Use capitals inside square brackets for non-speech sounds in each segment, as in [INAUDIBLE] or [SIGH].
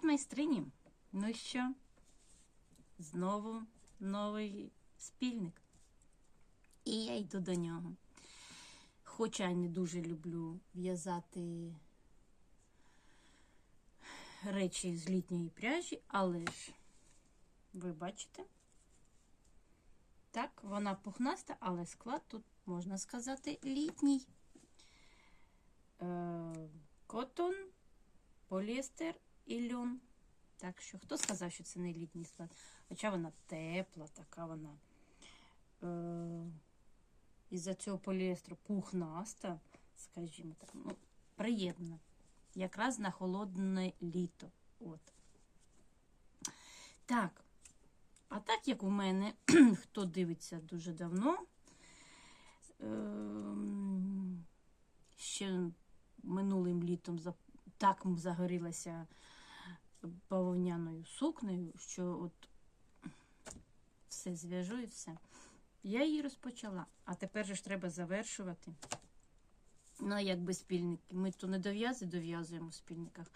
Привіт, майстрині! Ну і що? Знову новий спільник. І я йду до нього. Хоча я не дуже люблю в'язати речі з літньої пряжі, але ж ви бачите. Так, вона пухнаста, але склад тут, можна сказати, літній. Е, Котон, поліестер і льон. Так що, хто сказав, що це не літній склад? Хоча вона тепла, така вона. Е, Із-за цього поліестру пухнаста, скажімо так, ну, приємна. Якраз на холодне літо. От. Так. А так як у мене, [CLEARS THROAT] хто дивиться дуже давно, ем, ще минулим літом так загорілася бавовняною сукнею, що от все зв'яжу і все. Я її розпочала, а тепер ж треба завершувати. Ну, якби спільники. Ми то не дов'язи дов'язуємо в спільниках,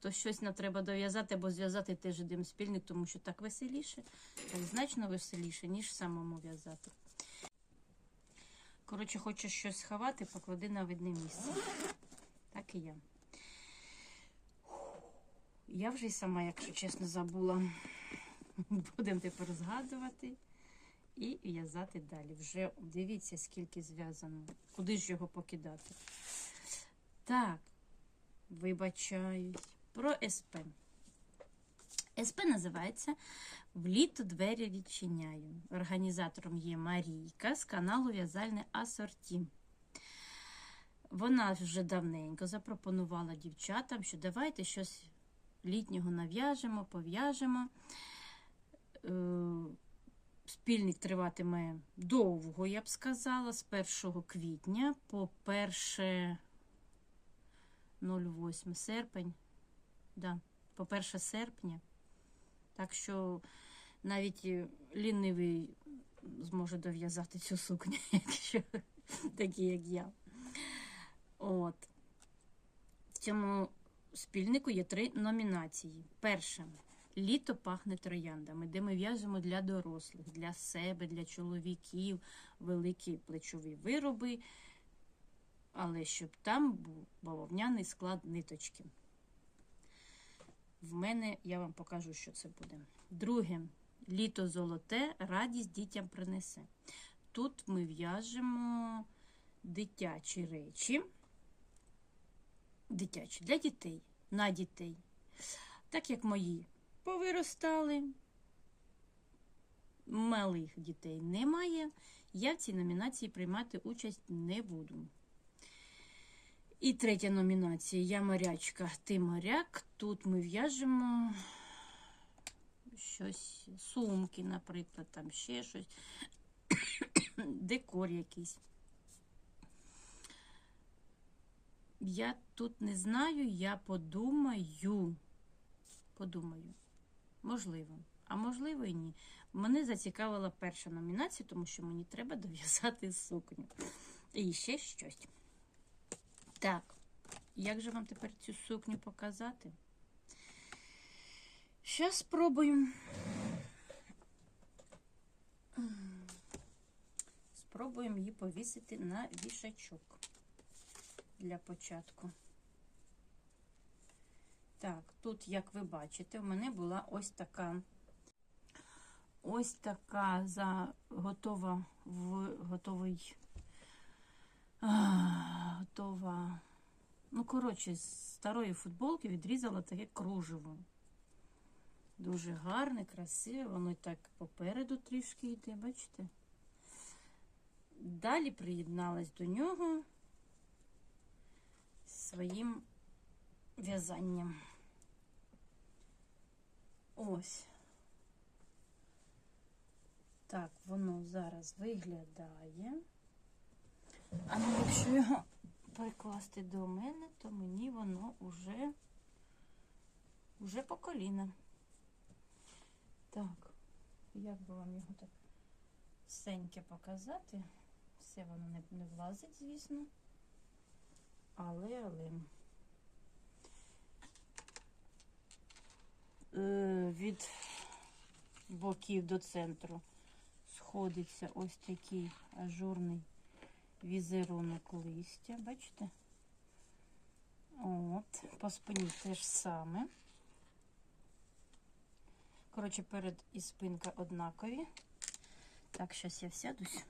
то щось нам треба дов'язати або зв'язати теж один спільник, тому що так веселіше, так значно веселіше, ніж самому в'язати. Коротше, хочеш щось сховати, поклади на видне місце. Так і я. Я вже й сама, якщо чесно, забула. [LAUGHS] Будемо тепер згадувати і в'язати далі. Вже дивіться, скільки зв'язано. Куди ж його покидати? Так, вибачаюсь. Про СП. СП називається Вліто двері відчиняю. Організатором є Марійка з каналу В'язальне Асорті. Вона вже давненько запропонувала дівчатам, що давайте щось літнього нав'яжемо, пов'яжемо. Е, Спільник триватиме довго, я б сказала, з 1 квітня по 1 08 серпень. Да, по 1 серпня. Так що навіть е, лінивий зможе дов'язати цю сукню, [LAUGHS] якщо такі, як я. От. В цьому спільнику є три номінації. Перша Літо пахне трояндами, де ми в'яжемо для дорослих, для себе, для чоловіків, великі плечові вироби, але щоб там був бавовняний склад ниточки. В мене я вам покажу, що це буде. Друге, літо золоте, радість дітям принесе. Тут ми в'яжемо дитячі речі, дитячі для дітей, на дітей. Так як мої повиростали, малих дітей немає, я в цій номінації приймати участь не буду. І третя номінація Я морячка, ти моряк. Тут ми в'яжемо щось, сумки, наприклад, там ще щось, [COUGHS] декор якийсь. Я тут не знаю, я подумаю. Подумаю. Можливо. А можливо і ні. Мене зацікавила перша номінація, тому що мені треба дов'язати сукню. І ще щось. Так, як же вам тепер цю сукню показати? Щас спробуємо. Спробуємо її повісити на вішачок для початку. Так, тут, як ви бачите, в мене була ось така ось така за готова в готовий а, готова. Ну, коротше, з старої футболки відрізала таке кружево. Дуже гарне, красиве, воно так попереду трішки йде, бачите? Далі приєдналась до нього своїм в'язанням. Ось. Так, воно зараз виглядає. А ну, якщо його перекласти до мене, то мені воно вже, вже по коліна. Так, як би вам його так сеньке показати? Все воно не, не влазить, звісно. Але, але. е, від боків до центру сходиться ось такий ажурний візерунок листя. Бачите? От, по спині теж саме. Коротше, перед і спинка однакові. Так, зараз я всядусь.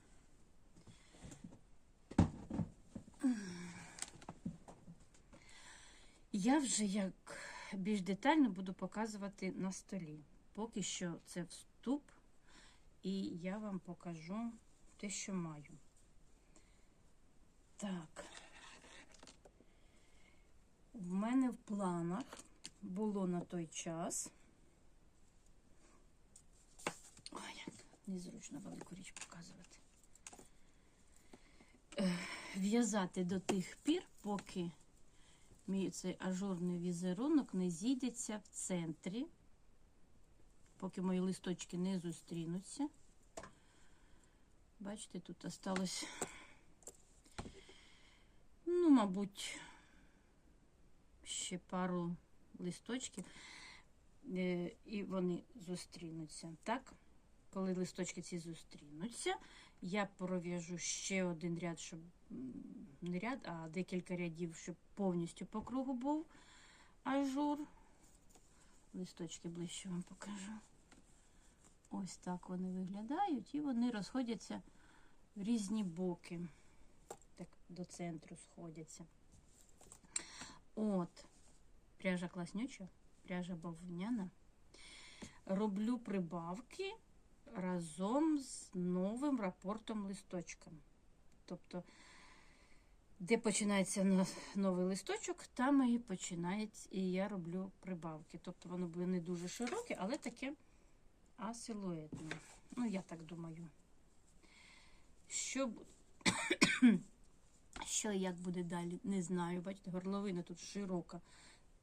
Я вже як більш детально буду показувати на столі. Поки що це вступ, і я вам покажу те, що маю. Так. В мене в планах було на той час. Ой, як незручно велику річ показувати. Е, В'язати до тих пір, поки мій цей ажурний візерунок не зійдеться в центрі, поки мої листочки не зустрінуться. Бачите, тут осталось, ну, мабуть, ще пару листочків, е, і вони зустрінуться. Так, коли листочки ці зустрінуться, я пров'яжу ще один ряд, щоб не ряд, а декілька рядів, щоб повністю по кругу був ажур. Листочки ближче вам покажу. Ось так вони виглядають, і вони розходяться в різні боки. Так, до центру сходяться. От, пряжа класнюча, пряжа бавовняна. Роблю прибавки разом з новим рапортом листочком. Тобто, де починається новий листочок, там і починається, і я роблю прибавки. Тобто воно буде не дуже широке, але таке асилуетне. Ну, я так думаю. Що? [COUGHS] Що як буде далі, не знаю. Бачите, горловина тут широка.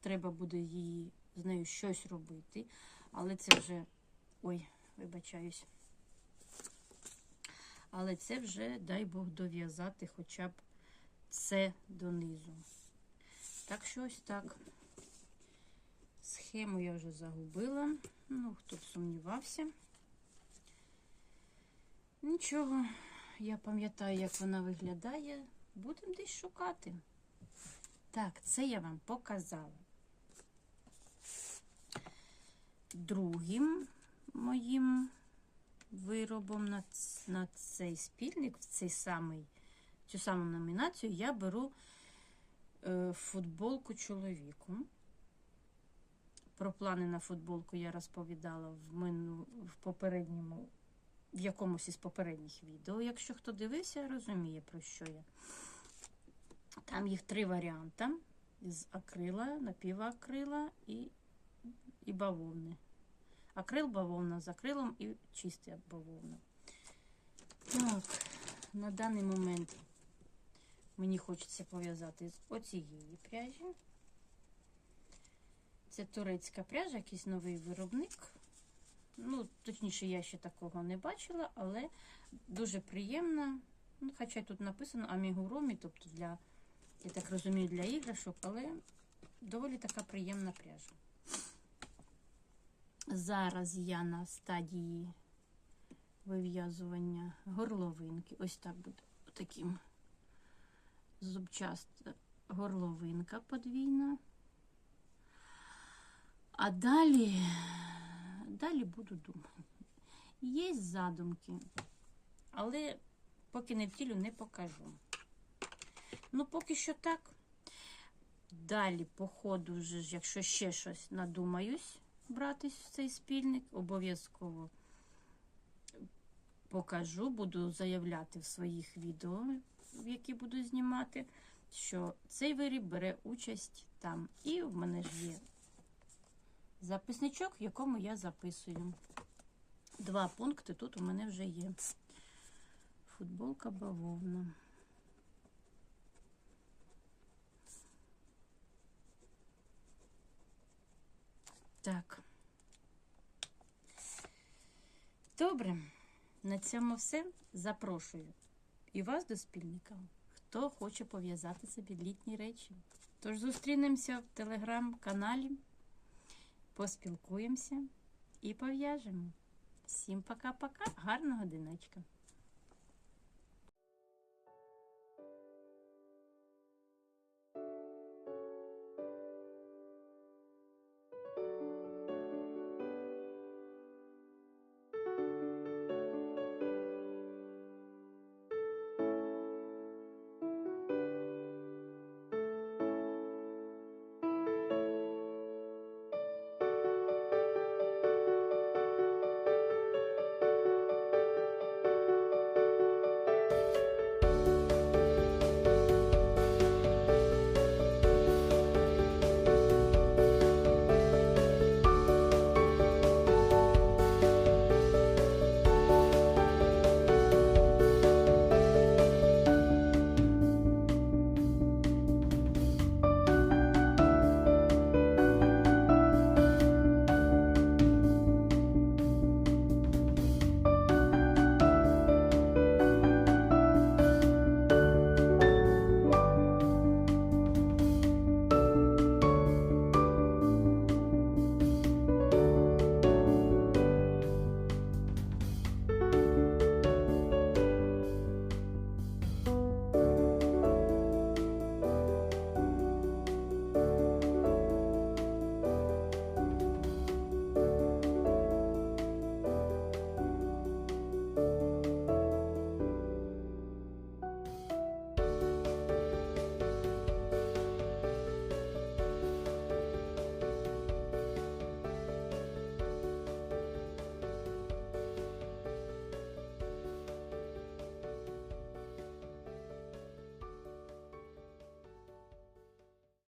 Треба буде її з нею щось робити. Але це вже. Ой, вибачаюсь. Але це вже, дай Бог, дов'язати хоча б це донизу. Так що ось так. Схему я вже загубила. Ну, хто б сумнівався. Нічого, я пам'ятаю, як вона виглядає. Будемо десь шукати. Так, це я вам показала. Другим моїм виробом на, на цей спільник, в цей самий, цю саму номінацію, я беру е, футболку чоловіку. Про плани на футболку я розповідала в, мину, в попередньому, в якомусь із попередніх відео. Якщо хто дивився, розуміє, про що я. Там їх три варіанти: з акрила, напівакрила і, і бавовни. Акрил, бавовна з акрилом і чиста бавовна. Так, на даний момент мені хочеться пов'язати з оцієї пряжі. Це турецька пряжа, якийсь новий виробник. Ну, точніше, я ще такого не бачила, але дуже приємна. Ну, хоча тут написано амігуромі, тобто для, я так розумію, для іграшок, але доволі така приємна пряжа. Зараз я на стадії вив'язування горловинки. Ось так буде таким зубчаста горловинка подвійна. А далі, далі буду думати. Є задумки, але поки не втілю, не покажу. Ну, поки що так. Далі, по ходу, вже, якщо ще щось надумаюсь братись в цей спільник, обов'язково покажу, буду заявляти в своїх відео, які буду знімати, що цей виріб бере участь там. І в мене ж є записничок, в якому я записую. Два пункти тут у мене вже є. Футболка бавовна. Так. Добре, на цьому все. Запрошую і вас до спільника, хто хоче пов'язати собі літні речі. Тож зустрінемося в телеграм-каналі. поспілкуємося і пов'яжемо. Всім пока-пока, гарного диночка!